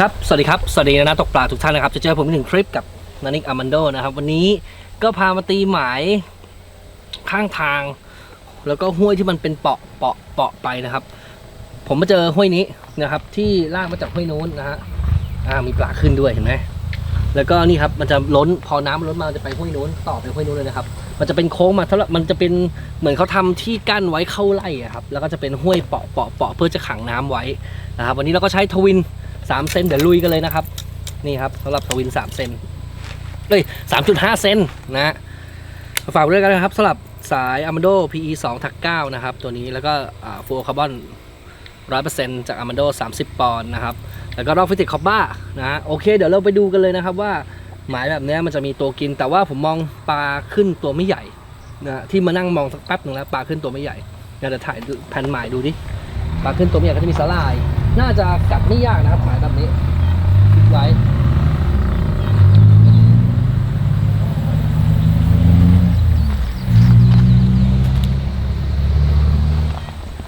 ครับ สวัสดีครับ สวัสดีนะนักตกปลาทุกท่านนะครับ จะเจอผมอีกหนึ่งคลิปกับนานิกอามันโดนะครับ วันนี้ก็พามาตีหมายข้างทาง แล้วก็ห้วยที่มันเป็นเปาะเปาะเปาะไปนะครับ ผมมาเจอห้วยนี้นะครับ ที่ลากมาจากห้วยนู้นนะฮะอ่ามีปลาขึ้นด้วยเห็นไหมแล้วก็นี่ครับมันจะล้นพอน้ำมันล้นมาจะไปห้วยนู้นต่อไปห้วยนู้นเลยนะครับ มันจะเป็นโค้งมาเท่าไหร่มันจะเป็นเหมือนเขาทำที่กั้นไว้เข้าไร่อะครับ แล้วก็จะเป็นห้วยเปาะเปาะเปาะเพื่อจะขังน้ำไว้นะครับ วันนี้เราก็ใช้ทวิน สามเซนเดี๋ยวลุยกันเลยนะครับ นี่ครับสำหรับทวินสามเซนเอ้ยสามจุดห้าเซนนะฝากด้วยกันนะครับสำหรับสาย Amado PE 2ทัก9นะครับ ตัวนี้แล้วก็ฟูคาร์บอนร้อยเปอร์เซ็นต์จาก Amado 30 ปอนด์นะครับ แล้วก็รอบฟิติกคอบบ้านะโอเค เดี๋ยวเราไปดูกันเลยนะครับว่าหมายแบบนี้มันจะมีตัวกิน แต่ว่าผมมองปลาขึ้นตัวไม่ใหญ่นะที่มานั่งมองสักแป๊บหนึ่งแล้วปลาขึ้นตัวไม่ใหญ่เดี๋ยวจะถ่ายแผ่นหมายดูดิปลาขึ้นตัวไม่ใหญ่ก็จะมีสลาย น่าจะกัดไม่ยากนะครับหมายแบบนี้คิดไว้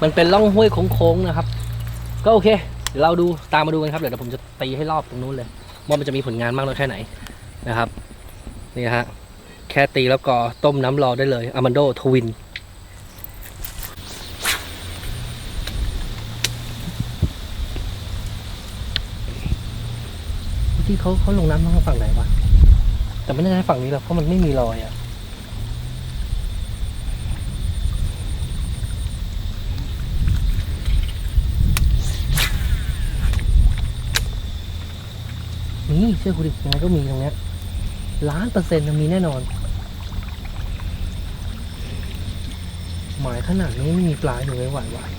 มันเป็นร่องห้วยโค้งๆนะครับ ก็โอเค เดี๋ยวเราดูตามมาดูกันครับ เดี๋ยวผมจะตีให้รอบตรงนู้นเลยว่ามันจะมีผลงานมากน้อยแค่ไหนนะครับ นี่ฮะ แค่ตีแล้วก็ต้มน้ำรอได้เลยอามันโดทวิน ที่เขาเขาลงน้ำทางฝั่งไหนวะแต่ไม่น่าใช่ฝั่งนี้หรอกเพราะมันไม่มีรอยอะมีเชื่อคุณดิยังไงก็มีตรงเนี้ยล้านเปอร์เซ็นต์มีแน่นอน หมายขนาดนี้ไม่มีปลาอยู่ไม่ไหววะอ่า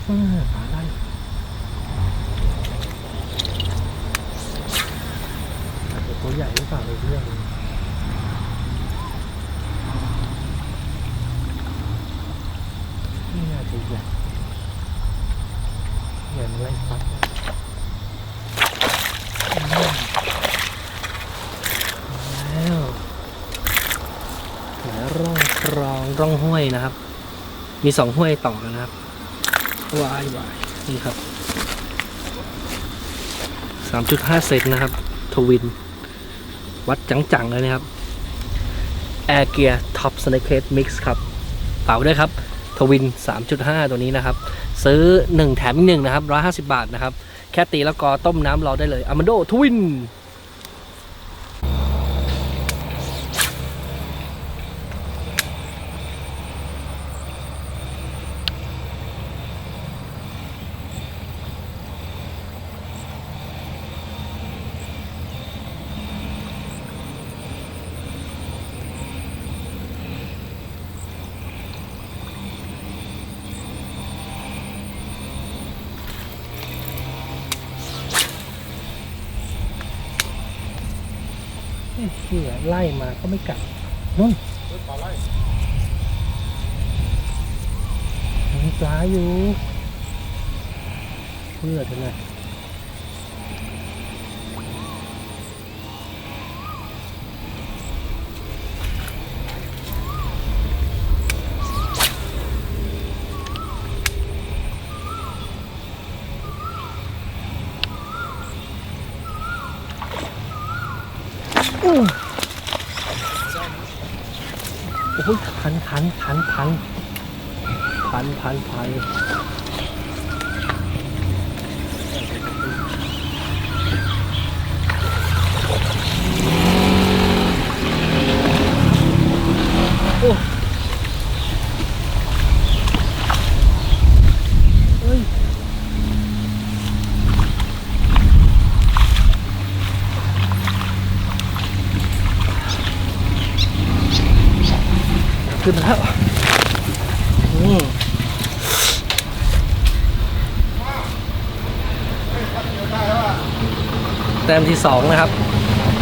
ปลาอะไรอาจจะ ตัวใหญ่หรือเปล่าเลยเรื่องไม่น่าจะใหญ่ใหญ่มันไล่ฟัดแล้วหาร่องคลองร่องห้วยนะครับ มีสองห้วยต่อนะครับ วายวายนี่ครับสามจุดห้าเซนนะครับ ทวิน วัดจังๆเลยนะครับ Air Gear Top Snake Head Mix ครับเป่าด้วยครับ ทวิน 3.5 ตัวนี้นะครับ ซื้อ 1 แถมอีกหนึ่งนะครับ 150 บาทนะครับ แค่ตีแล้วก็ต้มน้ำรอได้เลยอ m ม n โดทวิน เสือไล่มาก็ไม่กัดนู่นมีปลาอยู่เพื่อเถอะนะ โอ้ยพันพันพันพันพันพันพัน ขึ้นแล้วอืมแต้มที่สองนะครับ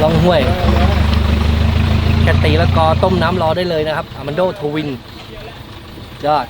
ลองห้วยแคตีแล้วก็ต้มน้ำรอได้เลยนะครับอามันโดทวิน ยอด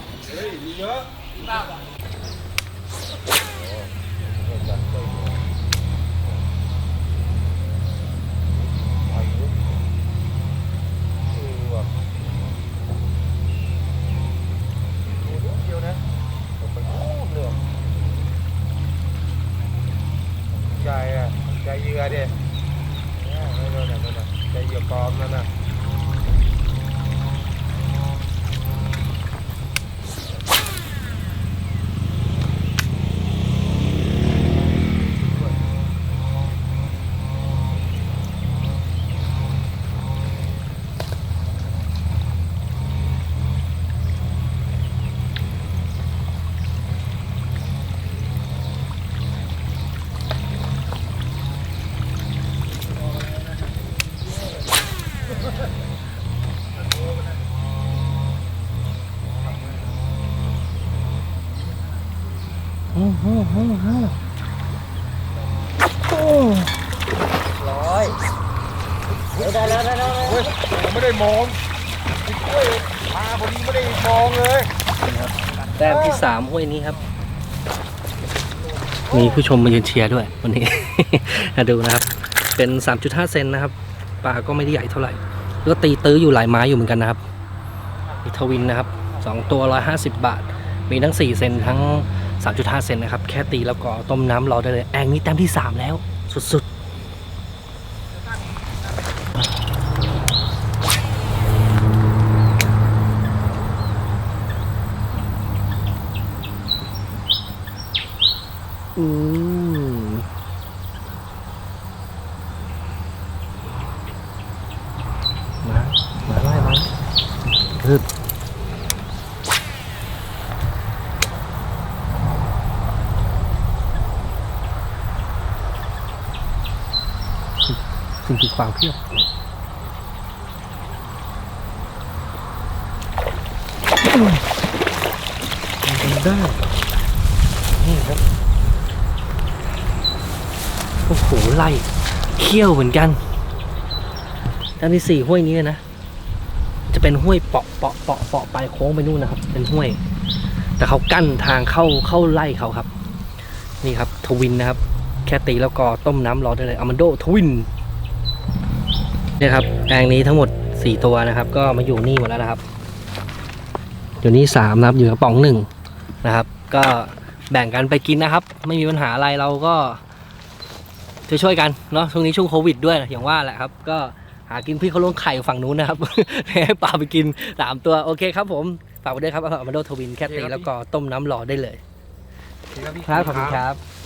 มอืมอืมอืมโอ้ร้อยได้แล้วได้แล้วเฮ้ยผมไม่ได้มองติดห้วยพาพอดีไม่ได้มองเลยแต้มที่สามห้วยนี้ครับ มีผู้ชมมายืนเชียร์ด้วยวันนี้มาดูนะครับ เป็น 3.5 เซนนะครับปลาก็ไม่ได้ใหญ่เท่าไหร่แล้วก็ตีตื้ออยู่หลายไม้อยู่เหมือนกันนะครับมีทวินนะครับ 2 ตัว 150 บาท มีทั้ง 4 เซนทั้ง 3.5 เซนนะครับ แค่ตีแล้วก็ต้มน้ำรอได้เลย แองนี้แต้มที่ 3 แล้ว สุดๆ อืมมา มาไล่มาคือ สิ่งที่ขวางเพียบมันได้นี่ครับ โอ้โหไล่เขี้ยวเหมือนกันด้านที่สี่ห้วยนี้นะ จะเป็นห้วยเปาะเปาะเปาะเปาะไปโค้งไปนู่นนะครับ เป็นห้วย แต่เขากั้นทางเข้าเข้าไล่เขาครับ นี่ครับ ทวินนะครับ แค่ตีแล้วก็ต้มน้ำรอได้เลยอามันโดทวิน เนี่ยครับแองนี้ทั้งหมดสี่ตัวนะครับ ก็มาอยู่นี่หมดแล้วนะครับ อยู่นี่สามนะครับ อยู่กระป๋องหนึ่งนะครับ ก็แบ่งกันไปกินนะครับ ไม่มีปัญหาอะไรเราก็ช่วยๆกันเนาะช่วงนี้ช่วงโควิดด้วยอย่างว่าแหละครับ ก็หากินพี่เขาลงไข่ฝั่งนู้นนะครับให้ปลาไปกินสามตัวโอเคครับผมฝากไว้ด้วยครับอามาโดทวินแคตตีแล้วก็ต้มน้ำรอได้เลยพี่ครับขอบคุณครับ